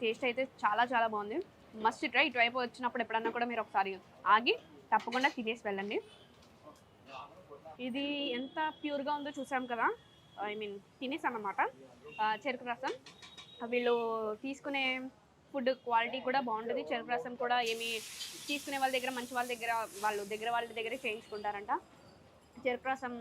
Taste అయితే చాలా చాలా బాగుంది. మస్ట్ ట్రై ఇటువైపు వచ్చినప్పుడు ఎప్పుడన్నా కూడా మీరు ఒకసారి ఆగి తప్పకుండా తినేసి వెళ్ళండి. ఇది ఎంత ప్యూర్గా ఉందో చూసాం కదా. ఐ మీన్ తినేసాం అనమాట చెరుకు రసం. వీళ్ళు తీసుకునే ఫుడ్ క్వాలిటీ కూడా బాగుంటుంది. చెరుకు రసం కూడా ఏమి తీసుకునే వాళ్ళ దగ్గర మంచి వాళ్ళ దగ్గర వాళ్ళు దగ్గర వాళ్ళ దగ్గరే చేయించుకుంటారంట. చెరుకు రసం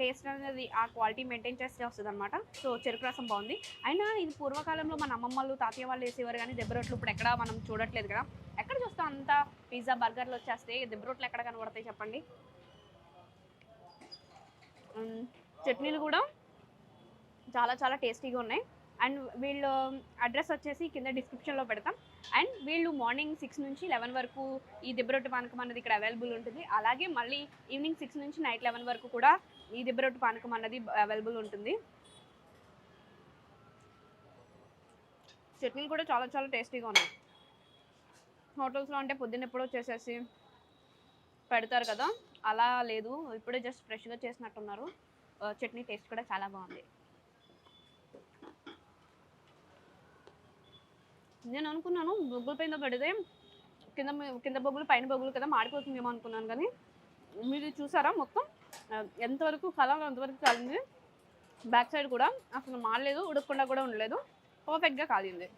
టేస్ట్ అనేది ఆ క్వాలిటీ మెయింటైన్ చేస్తే వస్తుంది అనమాట సో చెరుకు రసం బాగుంది. అయినా ఇది పూర్వకాలంలో మన అమ్మమ్మలు తాతయ్య వాళ్ళు వేసేవారు కానీ దెబ్బరొట్లు ఇప్పుడు ఎక్కడ మనం చూడట్లేదు కదా. ఎక్కడ చూస్తాం అంతా పిజ్జా బర్గర్లు వచ్చేస్తే దెబ్బరొట్లు ఎక్కడ కనబడతాయి చెప్పండి? చట్నీలు కూడా చాలా చాలా టేస్టీగా ఉన్నాయి. అండ్ వీళ్ళు అడ్రస్ వచ్చేసి కింద డిస్క్రిప్షన్లో పెడతాం. అండ్ వీళ్ళు మార్నింగ్ సిక్స్ నుంచి లెవెన్ వరకు ఈ దిబ్బరొట్టు పానకం అన్నది ఇక్కడ అవైలబుల్ ఉంటుంది. అలాగే మళ్ళీ ఈవినింగ్ సిక్స్ నుంచి నైట్ లెవెన్ వరకు కూడా ఈ దిబ్బరొట్టు పానకం అన్నది అవైలబుల్ ఉంటుంది. చట్నీలు కూడా చాలా చాలా టేస్టీగా ఉన్నాయి. హోటల్స్లో అంటే పొద్దున్న ఎప్పుడో చేసేసి పెడతారు కదా? అలా లేదు. ఇప్పుడే జస్ట్ ఫ్రెష్గా చేసినట్టున్నారు. చట్నీ టేస్ట్ కూడా చాలా బాగుంది. నేను అనుకున్నాను బొగ్గుల పైన పెడితే కింద మీ- కింద బొగ్గులు పైన బొగ్గులు కదా మాడిపోతుందేమో అనుకున్నాను కానీ మీరు చూసారా మొత్తం? ఎంతవరకు కలర్ అంతవరకు కాలింది? బ్యాక్ సైడ్ కూడా అసలు మాడలేదు ఉడకకుండా కూడా ఉండలేదు. పర్ఫెక్ట్గా కాలింది.